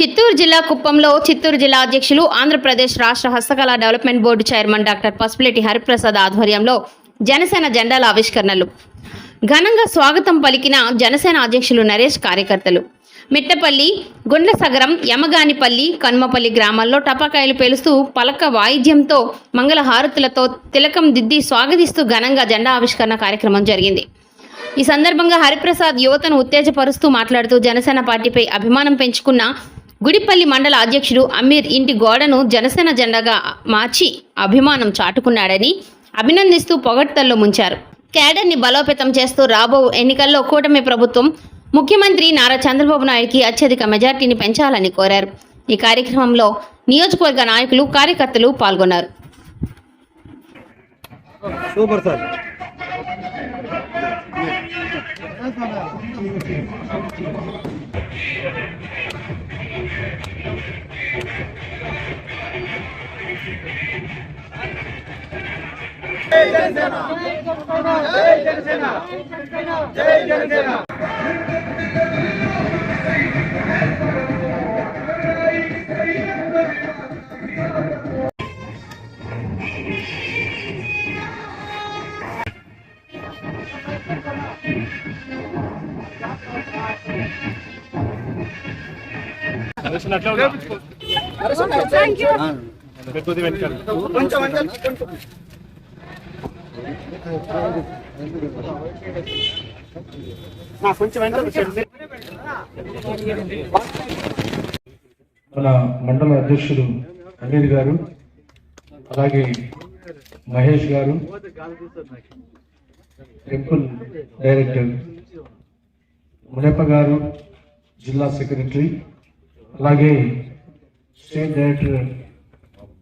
చిత్తూరు జిల్లా కుప్పంలో చిత్తూరు జిల్లా అధ్యక్షులు ఆంధ్రప్రదేశ్ రాష్ట్ర హస్తకళా development board chairman doctor Pasupuleti Hariprasad ఆధ్వర్యంలో జనసేన జెండాల ఆవిష్కరణలు. ఘనంగా స్వాగతం పలికిన జనసేన అధ్యక్షులు నరేష్ కార్యకర్తలు. మిట్టపల్లి గుండ్లసగరం యమగానిపల్లి కన్మపల్లి గ్రామాల్లో టపాకాయలు పేలుస్తూ పలక వాయిద్యంతో మంగళ హారతులతో తిలకం దిద్ది స్వాగతిస్తూ ఘనంగా జెండా ఆవిష్కరణ కార్యక్రమం జరిగింది. ఈ సందర్భంగా హరిప్రసాద్ యువతను ఉత్తేజపరుస్తూ మాట్లాడుతూ జనసేన పార్టీపై అభిమానం పెంచుకున్న గుడిపల్లి మండల అధ్యక్షుడు అమీర్ ఇంటి గోడను జనసేన జెండాగా మార్చి అభిమానం చాటుకున్నాడని అభినందిస్తూ పొగడ్తల్లో ముంచారు. క్యాడర్ని బలోపేతం చేస్తూ రాబో ఎన్నికల్లో కూటమి ప్రభుత్వం ముఖ్యమంత్రి నారా చంద్రబాబు నాయుడుకి అత్యధిక మెజార్టీని పెంచాలని కోరారు. ఈ కార్యక్రమంలో నియోజకవర్గ నాయకులు కార్యకర్తలు పాల్గొన్నారు. Super sir. కొంచెం మన మండల అధ్యక్షుడు అనిల్ గారు అలాగే మహేష్ గారు టెంపుల్ డైరెక్టర్ మునెప్ప గారు జిల్లా సెక్రటరీ అలాగే state director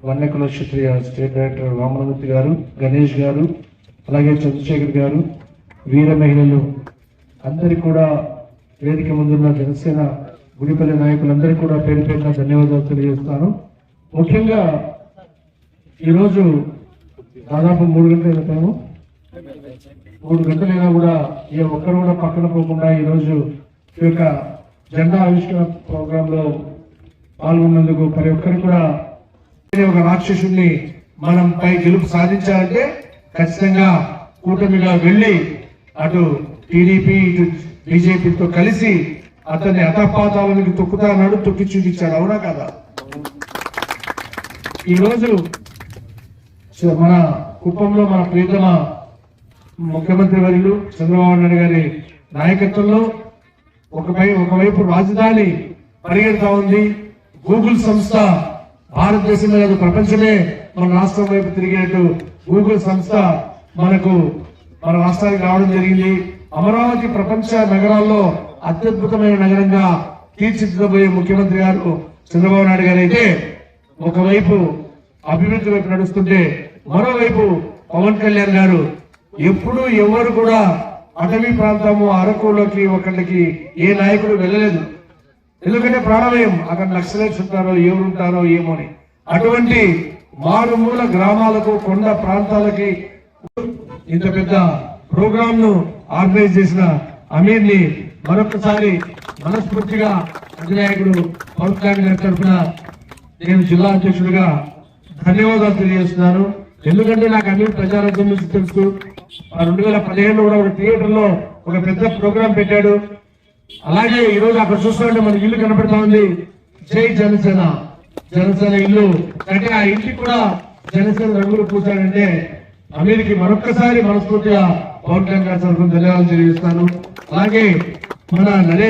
Vannekula Kshatriya state director Vamanamurthy garu Ganesh garu అలాగే చంద్రశేఖర్ గారు వీర మహిళలు అందరికీ కూడా వేదిక ముందున్న జనసేన గుడిపల్లి నాయకులందరికీ కూడా పేరు పేరున ధన్యవాదాలు తెలియజేస్తాను. ముఖ్యంగా ఈరోజు దాదాపు మూడు గంటల టైము మూడు గంటలైనా కూడా ఏ ఒక్కరు కూడా పక్కన పోకుండా ఈరోజు ఈ యొక్క జెండా ఆవిష్కరణ ప్రోగ్రామ్లో పాల్గొన్నందుకు ప్రతి ఒక్కరు కూడా ఒక రాక్షసుని మనం పై గెలుపు సాధించాలంటే ఖచ్చితంగా కూటమిగా వెళ్ళి అటు టీడీపీ ఇటు బీజేపీతో కలిసి అతన్ని అతపాతాలకు తొక్కుతానాడు తొక్కి చూపించాడు. అవునా కదా? ఈరోజు మన కుప్పంలో మన ప్రియతమ ముఖ్యమంత్రి వర్యులు చంద్రబాబు నాయుడు గారి నాయకత్వంలో ఒకవై ఒకవైపు రాజధాని పరిగెడతా ఉంది. గూగుల్ సంస్థ భారతదేశంలో కాదు ప్రపంచమే మన రాష్ట్రం వైపు తిరిగినట్టు గూగుల్ సంస్థ మనకు మన రాష్ట్రానికి రావడం జరిగింది. అమరావతి ప్రపంచ నగరాల్లో అత్యద్భుతమైన నగరంగా తీర్చిదిద్దబోయే ముఖ్యమంత్రి గారు చంద్రబాబు నాయుడు గారు అయితే ఒకవైపు అభివృద్ధి వైపు నడుస్తుంటే మరోవైపు పవన్ కళ్యాణ్ గారు ఎప్పుడు ఎవరు కూడా అటవీ ప్రాంతము అరకులోకి ఒకళ్ళకి ఏ నాయకుడు వెళ్ళలేదు. ఎందుకంటే ప్రాణభయం అక్కడ నక్సలైట్స్ ఉంటారో ఎవరుంటారో ఏమో అని. అటువంటి మారుమూల గ్రామాలకు కొండ ప్రాంతాలకి ఇంత పెద్ద ప్రోగ్రామ్ను ఆర్గనైజ్ చేసిన అమీర్ని మరొకసారి మనస్ఫూర్తిగా అధినాయకుడు పవన్ కళ్యాణ్ గారి తరఫున నేను జిల్లా అధ్యక్షుడిగా ధన్యవాదాలు తెలియజేస్తున్నాను. ఎందుకంటే నాకు అన్ని ప్రజారాజ్యం నుంచి తెలుసు. ఆ రెండు వేల పదిహేను కూడా ఒక థియేటర్లో ఒక పెద్ద ప్రోగ్రాం పెట్టాడు. అలాగే ఈ రోజు అక్కడ చూస్తుంటే మన ఇల్లు కనపడతా ఉంది. జై జనసేన. జనసేన ఇల్లు. అంటే ఆ ఇంటికి కూడా జనసేన రంగులు పూసాడంటే అమీర్కి మరొక్కసారి మనస్ఫూర్తిగా పవన్ కళ్యాణ్ గారి ధన్యవాదాలు తెలియజేస్తాను. అలాగే మన నరేష్